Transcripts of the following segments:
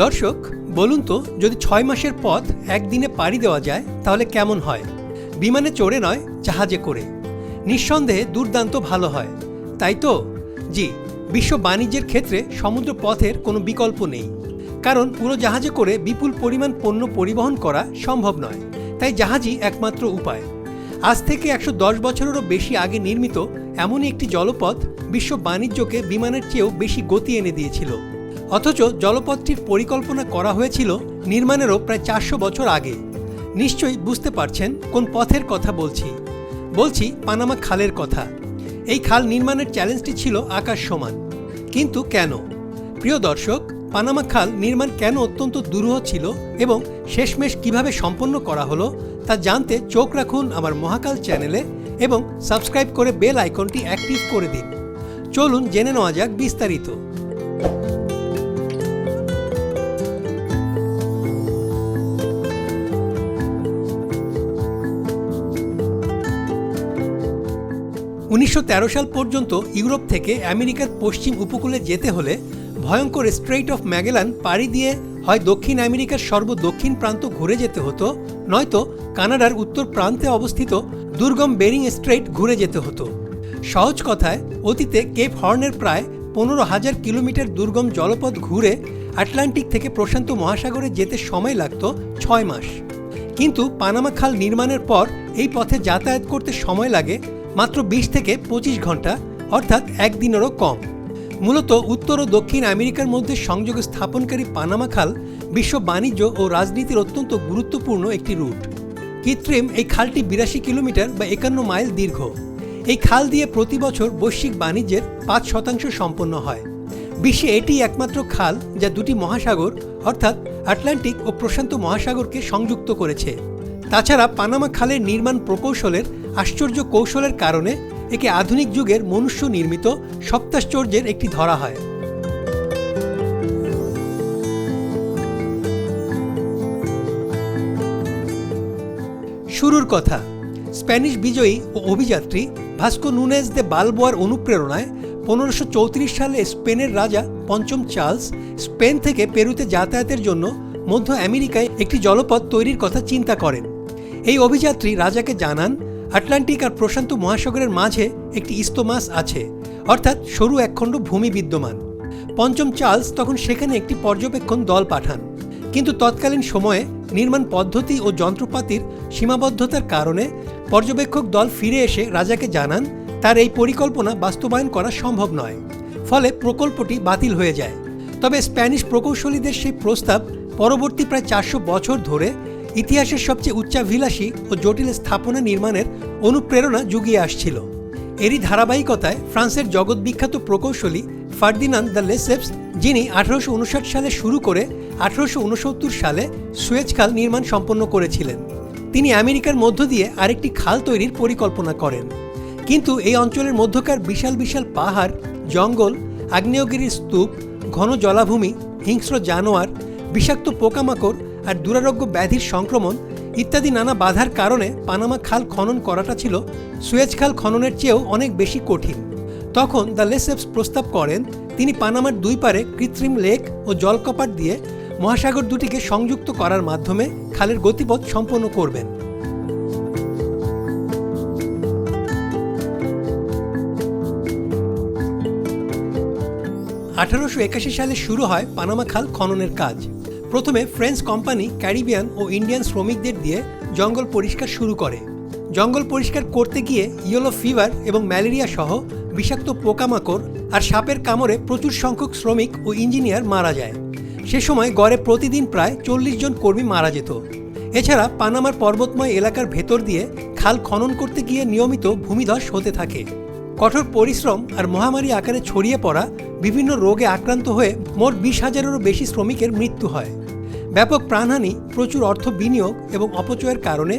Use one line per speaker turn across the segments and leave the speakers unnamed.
দর্শক, বলুন তো, যদি ছয় মাসের পথ একদিনে পাড়ি দেওয়া যায়, তাহলে কেমন হয়? বিমানে চড়ে নয়, জাহাজে করে। নিঃসন্দেহে দুর্দান্ত ভালো হয়। তাই তো? জি, বিশ্ব বাণিজ্যের ক্ষেত্রে সমুদ্র পথের কোনো বিকল্প নেই। কারণ পুরো জাহাজে করে বিপুল পরিমাণ পণ্য পরিবহন করা সম্ভব নয়। তাই জাহাজই একমাত্র উপায়। আজ থেকে একশো দশ বছরেরও বেশি আগে নির্মিত এমনই একটি জলপথ বিশ্ব বাণিজ্যকে বিমানের চেয়েও বেশি গতি এনে দিয়েছিল। অথচ জলপথটির পরিকল্পনা করা হয়েছিল নির্মাণেরও প্রায় চারশো বছর আগে। নিশ্চয়ই বুঝতে পারছেন কোন পথের কথা বলছি। বলছি পানামা খালের কথা। এই খাল নির্মাণের চ্যালেঞ্জটি ছিল আকাশ সমান। কিন্তু কেন? প্রিয় দর্শক, পানামা খাল নির্মাণ কেন অত্যন্ত দুরূহ ছিল এবং শেষমেশ কীভাবে সম্পন্ন করা হলো তা জানতে চোখ রাখুন আমার মহাকাল চ্যানেলে এবং সাবস্ক্রাইব করে বেল আইকনটি অ্যাক্টিভ করে দিন। চলুন জেনে নেওয়া যাক বিস্তারিত। উনিশশো তেরো সাল পর্যন্ত ইউরোপ থেকে আমেরিকার পশ্চিম উপকূলে যেতে হলে ভয়ঙ্কর স্ট্রেইট অফ ম্যাগেলান পাড়ি দিয়ে হয় দক্ষিণ আমেরিকার সর্বদক্ষিণ প্রান্ত ঘুরে যেতে হতো, নয়তো কানাডার উত্তর প্রান্তে অবস্থিত দুর্গম বেরিং স্ট্রেইট ঘুরে যেতে হতো। সহজ কথায়, অতীতে কেপ হর্নের প্রায় পনেরো হাজার কিলোমিটার দুর্গম জলপথ ঘুরে আটলান্টিক থেকে প্রশান্ত মহাসাগরে যেতে সময় লাগত ছয় মাস। কিন্তু পানামা খাল নির্মাণের পর এই পথে যাতায়াত করতে সময় লাগে মাত্র বিশ থেকে পঁচিশ ঘণ্টা, অর্থাৎ একদিনেরও কম। মূলত উত্তর ও দক্ষিণ আমেরিকার মধ্যে সংযোগ স্থাপনকারী পানামা খাল বিশ্ব বাণিজ্য ও রাজনীতির অত্যন্ত গুরুত্বপূর্ণ একটি রুট। কৃত্রিম এই খালটি বিরাশি কিলোমিটার বা একান্ন মাইল দীর্ঘ। এই খাল দিয়ে প্রতি বছর বৈশ্বিক বাণিজ্যের পাঁচ শতাংশ সম্পন্ন হয়। বিশ্বে এটি একমাত্র খাল যা দুটি মহাসাগর, অর্থাৎ আটলান্টিক ও প্রশান্ত মহাসাগরকে সংযুক্ত করেছে। তাছাড়া পানামা খালের নির্মাণ প্রকৌশলের আশ্চর্য কৌশলের কারণে একে আধুনিক যুগের মনুষ্য নির্মিত সপ্তাশ্চর্যের একটি ধরা হয়। শুরুর কথা, স্প্যানিশ বিজয়ী ও অভিযাত্রী ভাস্কো নুনেজ দে বালবোয়ার অনুপ্রেরণায় পনেরোশো সালে স্পেনের রাজা পঞ্চম চার্লস স্পেন থেকে পেরুতে যাতায়াতের জন্য মধ্য আমেরিকায় একটি জলপথ তৈরির কথা চিন্তা করেন। এই অভিযাত্রী রাজাকে জানান আটলান্টিক আর প্রশান্ত মহাসাগরের মাঝে একটি ইস্তমাস আছে, অর্থাৎ সরু একখণ্ড ভূমি বিদ্যমান। পঞ্চম চার্লস তখন সেখানে একটি পর্যবেক্ষণ দল পাঠান, কিন্তু তৎকালীন সময়ে নির্মাণ পদ্ধতি ও যন্ত্রপাতির সীমাবদ্ধতার কারণে পর্যবেক্ষক দল ফিরে এসে রাজাকে জানান, তার এই পরিকল্পনা বাস্তবায়ন করা সম্ভব নয়। ফলে প্রকল্পটি বাতিল হয়ে যায়। তবে স্প্যানিশ প্রকৌশলীদের সেই প্রস্তাব পরবর্তী প্রায় চারশো বছর ধরে ইতিহাসের সবচেয়ে উচ্চাভিলাষী ও জটিল স্থাপনা নির্মাণের অনুপ্রেরণা জুগিয়ে আসছিল। এরই ধারাবাহিকতায় ফ্রান্সের জগৎবিখ্যাত প্রকৌশলী ফার্দিনান্দ দ্য লেসেপস, যিনি আঠারোশো সালে শুরু করে আঠারোশো সালে সুয়েজ খাল নির্মাণ সম্পন্ন করেছিলেন। তিনি আমেরিকার মধ্য দিয়ে আরেকটি খাল তৈরির পরিকল্পনা করেন। কিন্তু এই অঞ্চলের মধ্যকার বিশাল বিশাল পাহাড়, জঙ্গল, আগ্নেয়গিরির স্তূপ, ঘন জলাভূমি, হিংস্র জানোয়ার, বিষাক্ত পোকামাকড় আর দুরারোগ্য ব্যাধির সংক্রমণ ইত্যাদি নানা বাধার কারণে পানামা খাল খনন করাটা ছিল সুয়েজ খাল খননের চেয়েও অনেক বেশি কঠিন। তখন দ্য লেসেপস প্রস্তাব করেন, তিনি পানামার দুই পারে কৃত্রিম লেক ও জলকপাট দিয়ে মহাসাগর দুটিকে সংযুক্ত করার মাধ্যমে খালের গতিপথ সম্পন্ন করবেন। আঠারোশো একাশি সালে শুরু হয় পানামা খাল খননের কাজ। প্রথমে ফ্রেঞ্চ কোম্পানি ক্যারিবিয়ান ও ইন্ডিয়ান শ্রমিকদের দিয়ে জঙ্গল পরিষ্কার শুরু করে। জঙ্গল পরিষ্কার করতে গিয়ে ইয়েলো ফিভার এবং ম্যালেরিয়া সহ বিষাক্ত পোকামাকড় আর সাপের কামড়ে প্রচুর সংখ্যক শ্রমিক ও ইঞ্জিনিয়ার মারা যায়। সে সময় গড়ে প্রতিদিন প্রায় চল্লিশ জন কর্মী মারা যেত। এছাড়া পানামার পর্বতময় এলাকার ভেতর দিয়ে খাল খনন করতে গিয়ে নিয়মিত ভূমিধস হতে থাকে। কঠোর পরিশ্রম আর মহামারী আকারে ছড়িয়ে পড়া বিভিন্ন রোগে আক্রান্ত হয়ে মোট বিশ হাজারেরও বেশি শ্রমিকের মৃত্যু হয়। ব্যাপক প্রাণহানি, প্রচুর অর্থ বিনিয়োগ এবং অপচয়ের কারণে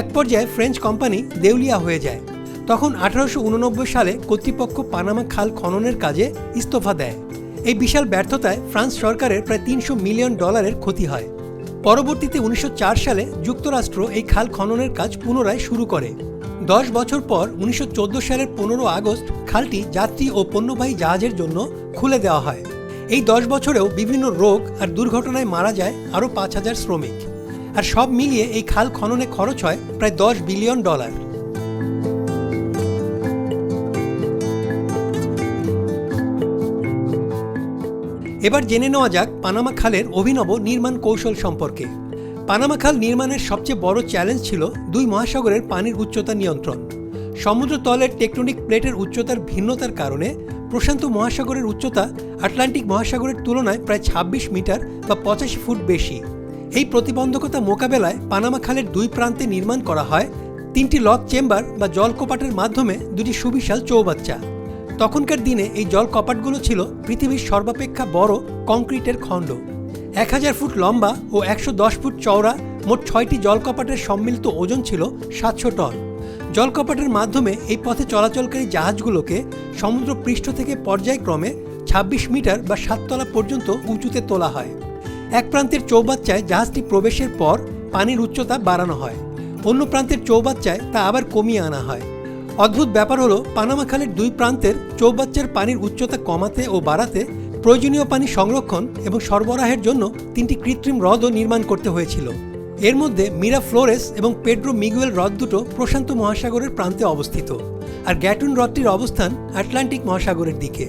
এক পর্যায়ে ফ্রেঞ্চ কোম্পানি দেউলিয়া হয়ে যায়। তখন আঠারোশো উননব্বই সালে কর্তৃপক্ষ পানামা খাল খননের কাজে ইস্তফা দেয়। এই বিশাল ব্যর্থতায় ফ্রান্স সরকারের প্রায় তিনশো মিলিয়ন ডলারের ক্ষতি হয়। পরবর্তীতে উনিশশো চার সালে যুক্তরাষ্ট্র এই খাল খননের কাজ পুনরায় শুরু করে। দশ বছর পর উনিশশো চোদ্দ সালের পনেরো আগস্ট খালটি যাত্রী ও পণ্যবাহী জাহাজের জন্য খুলে দেওয়া হয়। এই দশ বছরেও বিভিন্ন রোগ আর দুর্ঘটনায় মারা যায় আরও পাঁচ হাজার শ্রমিক। আর সব মিলিয়ে এই খাল খননে খরচ হয় প্রায় দশ বিলিয়ন ডলার। এবার জেনে নেওয়া যাক পানামা খালের অভিনব নির্মাণ কৌশল সম্পর্কে। পানামা খাল নির্মাণের সবচেয়ে বড় চ্যালেঞ্জ ছিল দুই মহাসাগরের পানির উচ্চতা নিয়ন্ত্রণ। সমুদ্র তলের টেকটনিক প্লেটের উচ্চতার ভিন্নতার কারণে প্রশান্ত মহাসাগরের উচ্চতা আটলান্টিক মহাসাগরের তুলনায় প্রায় ২৬ মিটার বা পঁচাশি ফুট বেশি। এই প্রতিবন্ধকতা মোকাবেলায় পানামা খালের দুই প্রান্তে নির্মাণ করা হয় তিনটি লক চেম্বার বা জলকপাটের মাধ্যমে দুটি সুবিশাল চৌবাচ্চা। তখনকার দিনে এই জল কপাটগুলো ছিল পৃথিবীর সর্বাপেক্ষা বড় কংক্রিটের খণ্ড। এক হাজার ফুট লম্বা ও একশো দশ ফুট চওড়া, মোট ছয়টি জলকপাটের সম্মিলিত ওজন ছিল সাতশো টন। জলকপাটের মাধ্যমে এই পথে চলাচলকারী জাহাজগুলোকে সমুদ্র পৃষ্ঠ থেকে পর্যায়ক্রমে ২৬ মিটার বা সাততলা পর্যন্ত উঁচুতে তোলা হয়। এক প্রান্তের চৌবাচ্চায় জাহাজটি প্রবেশের পর পানির উচ্চতা বাড়ানো হয়। অন্য প্রান্তের চৌবাচ্চায় তা আবার কমিয়ে আনা হয়। অদ্ভুত ব্যাপার হলো, পানামা খালের দুই প্রান্তের চৌবাচ্চার পানির উচ্চতা কমাতে ও বাড়াতে প্রয়োজনীয় পানি সংরক্ষণ এবং সরবরাহের জন্য তিনটি কৃত্রিম হ্রদও নির্মাণ করতে হয়েছিল। এর মধ্যে মিরা ফ্লোরেস এবং পেড্রো মিগুয়েল হ্রদ দুটো প্রশান্ত মহাসাগরের প্রান্তে অবস্থিত আর গ্যাটুন হ্রদটির অবস্থান আটলান্টিক মহাসাগরের দিকে।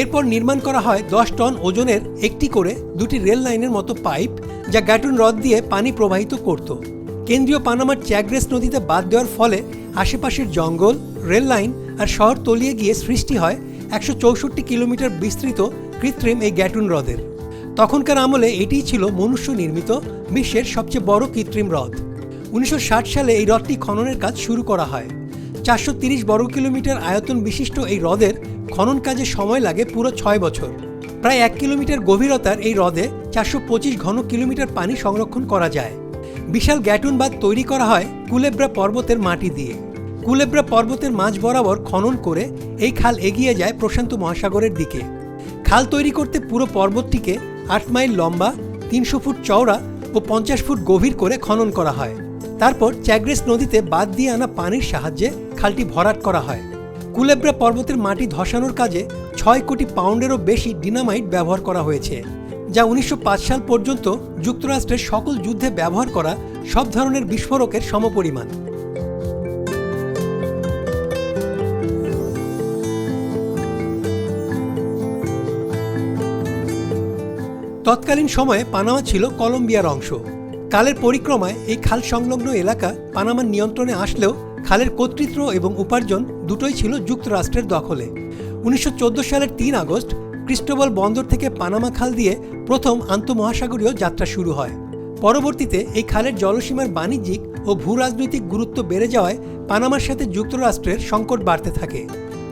এরপর নির্মাণ করা হয় দশ টন ওজনের একটি করে দুটি রেল লাইনের মতো পাইপ যা গ্যাটুন হ্রদ দিয়ে পানি প্রবাহিত করত। কেন্দ্রীয় পানামার চ্যাগ্রেস নদীতে বাদ দেওয়ার ফলে আশেপাশের জঙ্গল, রেল লাইন আর শহর তলিয়ে গিয়ে সৃষ্টি হয় একশো চৌষট্টি কিলোমিটার বিস্তৃত কৃত্রিম এই গ্যাটুন হ্রদের। তখনকার আমলে এটিই ছিল মনুষ্য নির্মিত বিশ্বের সবচেয়ে বড় কৃত্রিম হ্রদ। উনিশশো ষাট সালে এই হ্রদটি খননের কাজ শুরু করা হয়। চারশো তিরিশ বর্গ কিলোমিটার আয়তন বিশিষ্ট এই হ্রদের খনন কাজে সময় লাগে পুরো ছয় বছর। প্রায় এক কিলোমিটার গভীরতার এই হ্রদে চারশো পঁচিশ ঘন কিলোমিটার পানি সংরক্ষণ করা যায়। বিশাল গ্যাটুন বাঁধ তৈরি করা হয় কুলেব্রা পর্বতের মাটি দিয়ে। কুলেব্রা পর্বতের মাঝ বরাবর খনন করে এই খাল এগিয়ে যায় প্রশান্ত মহাসাগরের দিকে। খাল তৈরি করতে পুরো পর্বতটিকে আট মাইল লম্বা, তিনশো ফুট চওড়া ও পঞ্চাশ ফুট গভীর করে খনন করা হয়। তারপর চ্যাগ্রেস নদীতে বাদ দিয়ে আনা পানির সাহায্যে খালটি ভরাট করা হয়। কুলেব্রা পর্বতের মাটি ধসানোর কাজে ছয় কোটি পাউন্ডেরও বেশি ডিনামাইট ব্যবহার করা হয়েছে। যা উনিশশো পাঁচ সাল পর্যন্ত যুক্তরাষ্ট্রের সকল যুদ্ধে ব্যবহার করা সব ধরনের বিস্ফোরকের সমপরিমাণ। তৎকালীন সময়ে পানামা ছিল কলম্বিয়ার অংশ। কালের পরিক্রমায় এই খাল সংলগ্ন এলাকা পানামার নিয়ন্ত্রণে আসলেও খালের কর্তৃত্ব এবং উপার্জন দুটোই ছিল যুক্তরাষ্ট্রের দখলে। উনিশশো চোদ্দ সালের তিন আগস্ট ক্রিস্টোবল বন্দর থেকে পানামা খাল দিয়ে প্রথম আন্তঃমহাসাগরীয় যাত্রা শুরু হয়। পরবর্তীতে এই খালের জলসীমার বাণিজ্যিক ও ভূ রাজনৈতিক গুরুত্ব বেড়ে যাওয়ায় পানামার সাথে যুক্তরাষ্ট্রের সংকট বাড়তে থাকে।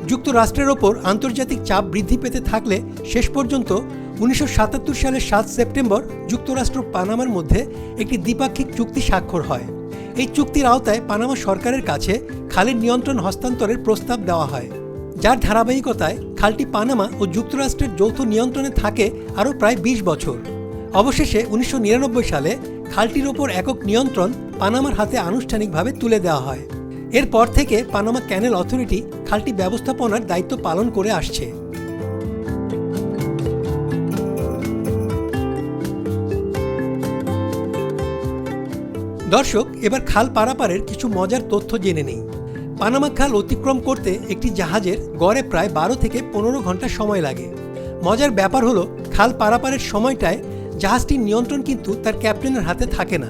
যুক্তরাষ্ট্রের ওপর আন্তর্জাতিক চাপ বৃদ্ধি পেতে থাকলে শেষ পর্যন্ত উনিশশো সাতাত্তর সালের সাত সেপ্টেম্বর যুক্তরাষ্ট্র পানামার মধ্যে একটি দ্বিপাক্ষিক চুক্তি স্বাক্ষর হয়। এই চুক্তির আওতায় পানামা সরকারের কাছে খালের নিয়ন্ত্রণ হস্তান্তরের প্রস্তাব দেওয়া হয়। যার ধারাবাহিকতায় খালটি পানামা ও যুক্তরাষ্ট্রের যৌথ নিয়ন্ত্রণে থাকে আরও প্রায় ২০ বছর। অবশেষে উনিশশো নিরানব্বই সালে খালটির ওপর একক নিয়ন্ত্রণ পানামার হাতে আনুষ্ঠানিকভাবে তুলে দেওয়া হয়। এরপর থেকে পানামা ক্যানেল অথরিটি খালটি ব্যবস্থাপনার দায়িত্ব পালন করে আসছে। দর্শক, এবার খাল পারাপারের কিছু মজার তথ্য জেনে নেই। পানামা খাল অতিক্রম করতে একটি জাহাজের গড়ে প্রায় বারো থেকে পনেরো ঘণ্টা সময় লাগে। মজার ব্যাপার হলো, খাল পারাপারের সময়টায় জাহাজটির নিয়ন্ত্রণ কিন্তু তার ক্যাপ্টেনের হাতে থাকে না।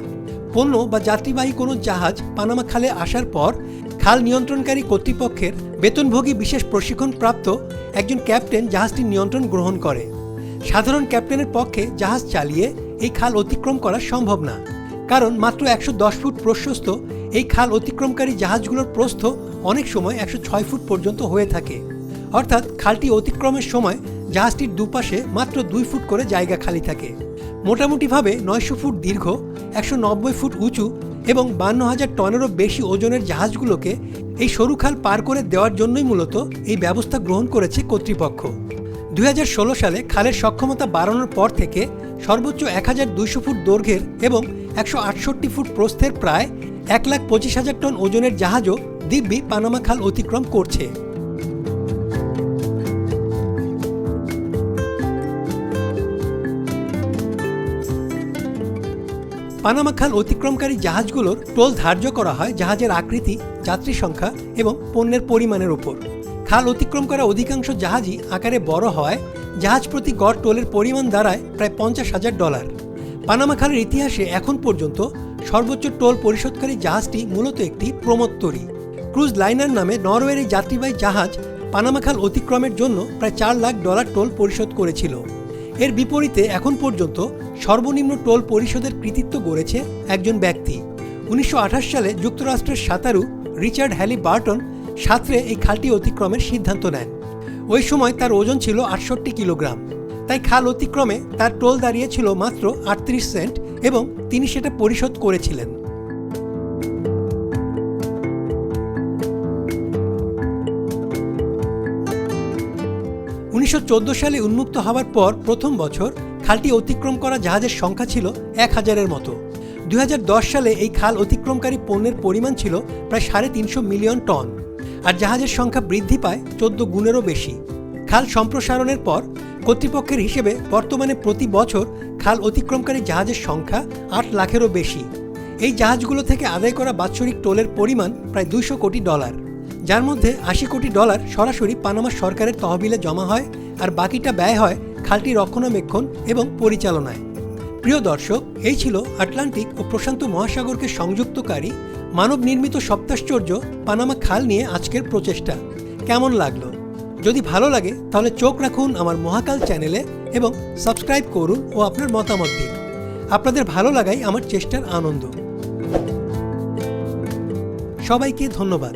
পণ্য বা যাত্রীবাহী কোনো জাহাজ পানামা খালে আসার পর খাল নিয়ন্ত্রণকারী কর্তৃপক্ষের বেতনভোগী বিশেষ প্রশিক্ষণপ্রাপ্ত একজন ক্যাপ্টেন জাহাজটির নিয়ন্ত্রণ গ্রহণ করে। সাধারণ ক্যাপ্টেনের পক্ষে জাহাজ চালিয়ে এই খাল অতিক্রম করা সম্ভব না। কারণ মাত্র একশো দশ ফুট প্রশস্ত এই খাল অতিক্রমকারী জাহাজগুলোর প্রস্থ অনেক সময় একশো ছয় ফুট পর্যন্ত হয়ে থাকে। অর্থাৎ খালটি অতিক্রমের সময় জাহাজটির দুপাশে মাত্র দুই ফুট করে জায়গা খালি থাকে। মোটামুটিভাবে নয়শো ফুট দীর্ঘ, একশো নব্বই ফুট উঁচু এবং বান্ন হাজার টনেরও বেশি ওজনের জাহাজগুলোকে এই সরু খাল পার করে দেওয়ার জন্যই মূলত এই ব্যবস্থা গ্রহণ করেছে কর্তৃপক্ষ। দুই হাজার ষোলো সালে খালের সক্ষমতা বাড়ানোর পর থেকে সর্বোচ্চ এক হাজার দুইশো ফুট দৈর্ঘ্যের এবং একশো আটষট্টি ফুট প্রস্থের প্রায় এক লাখ পঁচিশ হাজার টন ওজনের জাহাজও দিব্যি পানামা খাল অতিক্রম করছে। পানামা খাল অতিক্রমকারী জাহাজগুলোর টোল ধার্য করা হয় জাহাজের আকৃতি, যাত্রী সংখ্যা এবং পণ্যের পরিমাণের উপর। খাল অতিক্রম করা অধিকাংশ জাহাজই আকারে বড় হয় জাহাজ প্রতি গড় টোলের পরিমাণ দাঁড়ায় প্রায় পঞ্চাশ হাজার ডলার। পানামা খালের ইতিহাসে এখন পর্যন্ত সর্বোচ্চ টোল পরিশোধকারী জাহাজটি মূলত একটি প্রমোত্তরী। ক্রুজ লাইনার নামে নরওয়ের এই যাত্রীবাহী জাহাজ পানামা খাল অতিক্রমের জন্য প্রায় চার লাখ ডলার টোল পরিশোধ করেছিল। এর বিপরীতে এখন পর্যন্ত সর্বনিম্ন টোল পরিশোধের কৃতিত্ব গড়েছে একজন ব্যক্তি। উনিশশো আঠাশ সালে যুক্তরাষ্ট্রের সাঁতারু রিচার্ড হ্যালি বার্টন সাঁতরে এই খালটি অতিক্রমের সিদ্ধান্ত নেন। ওই সময় তার ওজন ছিল আটষট্টি কিলোগ্রাম। তাই খাল অতিক্রমে তার টোল দাঁড়িয়েছিল মাত্র আটত্রিশ সেন্ট এবং তিনি সেটা পরিশোধ করেছিলেন। উনিশশো সালে উন্মুক্ত হওয়ার পর প্রথম বছর খালটি অতিক্রম করা জাহাজের সংখ্যা ছিল এক হাজারের মতো। দুই হাজার দশ সালে এই খাল অতিক্রমকারী পণ্যের পরিমাণ ছিল প্রায় সাড়ে তিনশো মিলিয়ন টন আর জাহাজের সংখ্যা বৃদ্ধি পায় চোদ্দ গুণেরও বেশি। খাল সম্প্রসারণের পর কর্তৃপক্ষের হিসেবে বর্তমানে প্রতি বছর খাল অতিক্রমকারী জাহাজের সংখ্যা আট লাখেরও বেশি। এই জাহাজগুলো থেকে আদায় করা বাৎসরিক টোলের পরিমাণ প্রায় দুইশো কোটি ডলার। যার মধ্যে আশি কোটি ডলার সরাসরি পানামা সরকারের তহবিলে জমা হয় আর বাকিটা ব্যয় হয় খালটি রক্ষণাবেক্ষণ এবং পরিচালনায়। প্রিয় দর্শক, এই ছিল আটলান্টিক ও প্রশান্ত মহাসাগরকে সংযুক্তকারী মানব নির্মিত সপ্তাশ্চর্য পানামা খাল নিয়ে আজকের প্রচেষ্টা। কেমন লাগল? যদি ভালো লাগে, তাহলে চোখ রাখুন আমার মহাকাল চ্যানেলে এবং সাবস্ক্রাইব করুন ও আপনার মতামত দিন। আপনাদের ভালো লাগাই আমার চেষ্টার আনন্দ। সবাইকে ধন্যবাদ।